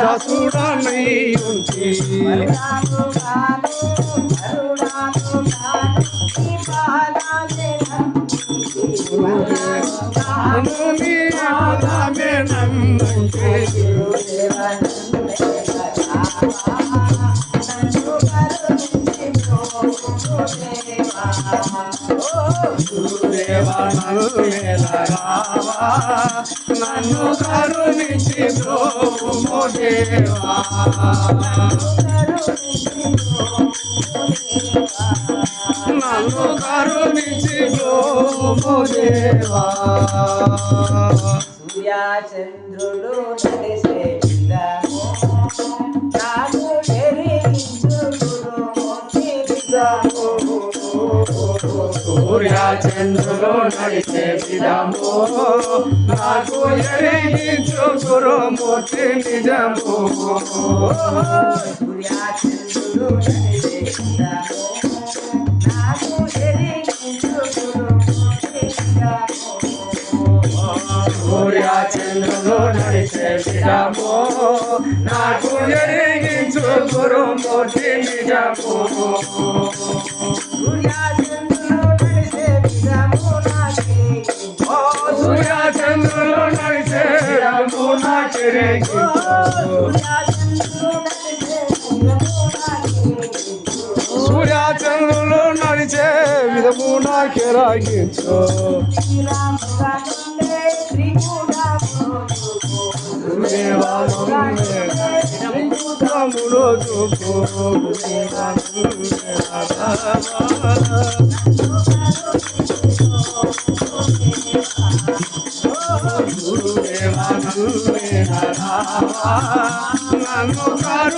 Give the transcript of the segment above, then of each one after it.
దాసుడనై ఉంటి ముని ఆలమే నన్నంటే గురుదేవా నన్ను రావా నన్ను కరుణించి బ్రోమో దేవా నన్ను కరుణించి బ్రోమో దేవా చంద్రుడు సూర్య చంద్రులు నడిచే విధము నాకు ఎరిగించు గురుమూర్తి నిజము సూర్యచంద్రుడు నడిసే విధము నాకు ఎరిగించు గురుమూర్తి విధము. సూర్య చంద్రులు నడిచే విధము నాకు ఎరిగించు గురుమూర్తి నిజము ত্রিভুবনায় ঘেরা গেছ গুরু দেবা গুরু দেবা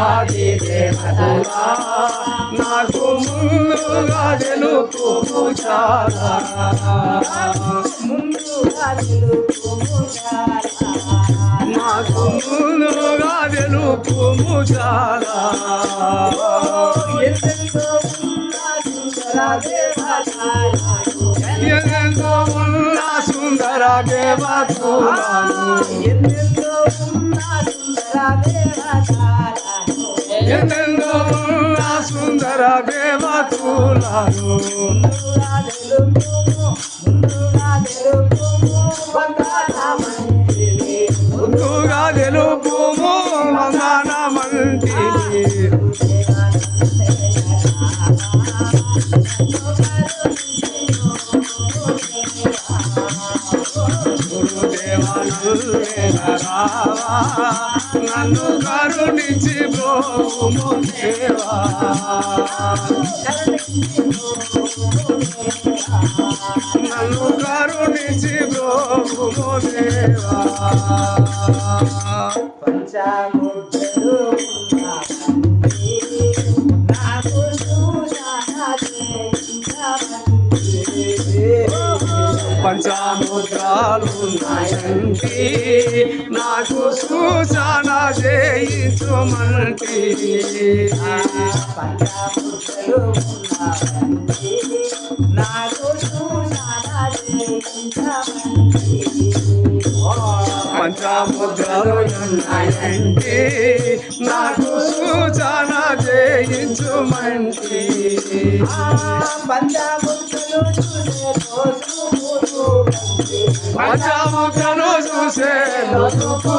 ఆది దేవతలా నాకు ముందుగా తెలుపు చాలా ముందుగా నాకు ముందుగా తెలుపు చాలా ఎంతో సుందర దేవతలా. ఎంతో ఉన్న సుందర ఎంతో ఉన్న ఉన్న রাগে মাতুলারো నన్ను కరుణించి బ్రోము దేవా నన్ను కరుణించి బ్రోము దేవా పంచాముద్రలు చూసానండి. నాకు సూచన చేయించుమంటి పంచాముద్రలు ఉన్నామండి. నాకు చూసానండి. పంచాముద్రాలు ఉన్నాయంటి నాకు సూచన చేయించుమంటి పంచాముద్రలు కంటి. చూసే లోతుకు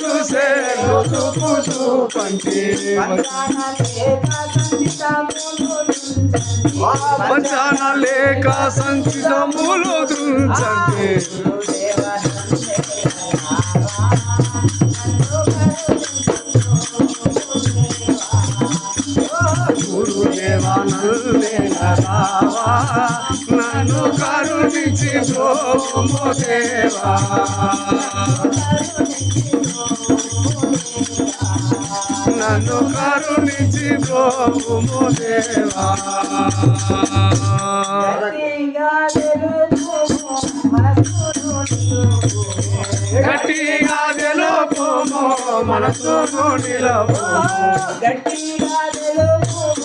చూసే రోజు మూడు కంటి. పంచాముద్రను చూసే లేక సంచితములు గురుదేవానల్లేనరావా నన్ను కరుణించి ప్రోము దేవా. నన్ను కరుణించి ప్రోము దేవా. గట్టిగా తెలుపుము మనసును నిలపుము. గట్టిగా తెలుపు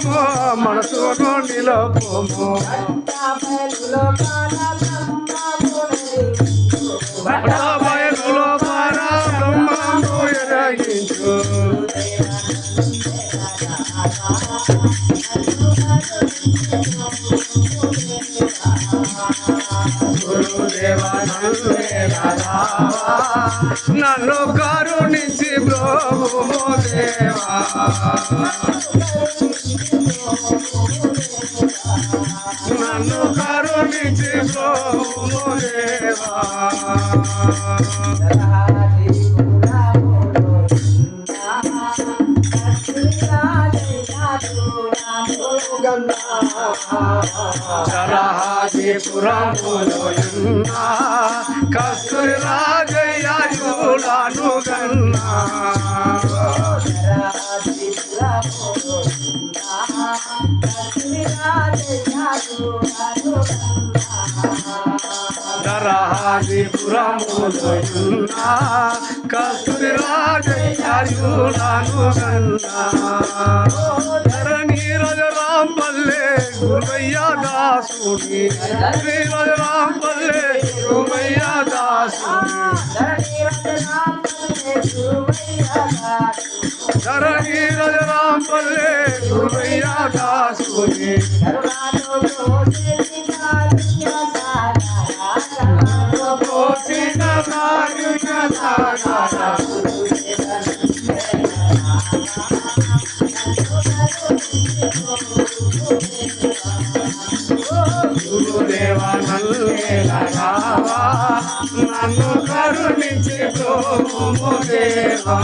తెలుపుము మనసును నిలపుము భక్త মোদে নানো কারণে যে প্রভু মোদে নানো কারণে প্রভু মোদে జలహాజీపురములో ఉన్న కస్తూరి రాజయ్యాయులను గన్నా జలహాజీపురములో ఉన్న కస్తూరి రాజయ్యాయులను గన్నా राम बल्ले घुमैया दास श्री राम बल्ले गुरैया दास धरणी रज राम बल्ले घुमैया दास Nada, nada, nada. నన్ను కరుణించి దేవా.